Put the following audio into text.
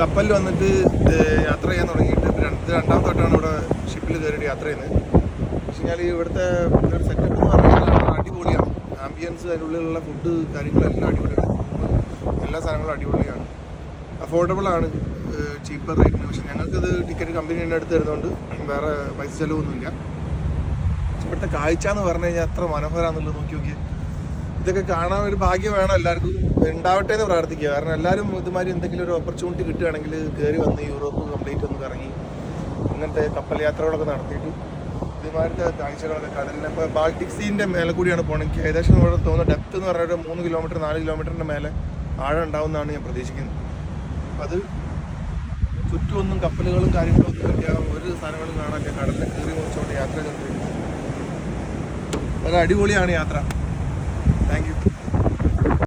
കപ്പലിൽ വന്നിട്ട് യാത്ര ചെയ്യാൻ തുടങ്ങിയിട്ട് രണ്ട് രണ്ടാമത്തെ തൊട്ടാണ് ഇവിടെ ഷിപ്പിൽ കയറിയിട്ട് യാത്ര ചെയ്യുന്നത്. പക്ഷെ കഴിഞ്ഞാൽ ഇവിടുത്തെ ഒരു സെറ്റപ്പ് എന്ന് പറഞ്ഞാൽ അടിപൊളിയാണ്. ആംബിയൻസ് അതിനുള്ളിലുള്ള ഫുഡ് കാര്യങ്ങളെല്ലാം അടിപൊളിയാണ്. എല്ലാ സാധനങ്ങളും അടിപൊളിയാണ്. അഫോർഡബിൾ ആണ്. ചീപ്പർ റേറ്റിന് പക്ഷെ ഞങ്ങൾക്കിത് ടിക്കറ്റ് കമ്പനി തന്നെ എടുത്ത് തരുന്നതുകൊണ്ട് വേറെ പൈസ ചിലവൊന്നുമില്ല. ഇവിടുത്തെ കാഴ്ച എന്ന് പറഞ്ഞു കഴിഞ്ഞാൽ എത്ര മനോഹരമാണെന്നുള്ളത് നോക്കി നോക്കിയേ. ഇതൊക്കെ കാണാൻ ഒരു ഭാഗ്യം വേണം എല്ലാവർക്കും. ഉണ്ടാവട്ടെ എന്ന് പ്രാർത്ഥിക്കുക. കാരണം എല്ലാവരും ഇതുമാതിരി എന്തെങ്കിലും ഒരു ഓപ്പർച്യൂണിറ്റി കിട്ടുകയാണെങ്കിൽ കയറി വന്ന് യൂറോപ്പ് കംപ്ലീറ്റ് ഒന്ന് കറങ്ങി ഇങ്ങനത്തെ കപ്പൽ യാത്രകളൊക്കെ നടത്തിയിട്ട് ഇതുമാതിരത്തെ കാഴ്ചകളൊക്കെ കടലിനെ ഇപ്പോൾ ബാൾട്ടിക് സീന്റെ മേലെ കൂടിയാണ് പോകണമെങ്കിൽ ഏകദേശം നമ്മുടെ തോന്നുന്ന ഡെപ്ത് എന്ന് പറഞ്ഞാൽ ഒരു മൂന്ന് കിലോമീറ്റർ നാല് കിലോമീറ്ററിന്റെ മേലെ ആഴം ഉണ്ടാവുമെന്നാണ് ഞാൻ പ്രതീക്ഷിക്കുന്നത്. അത് ചുറ്റുമൊന്നും കപ്പലുകളും കാര്യങ്ങളും ഒന്നും ഇല്ല ഒരു സ്ഥലങ്ങളും കാണാൻ കടലിൽ കയറി കുറച്ചുകൊണ്ട് യാത്ര ചെയ്തിട്ടുണ്ട് വളരെ അടിപൊളിയാണ് യാത്ര.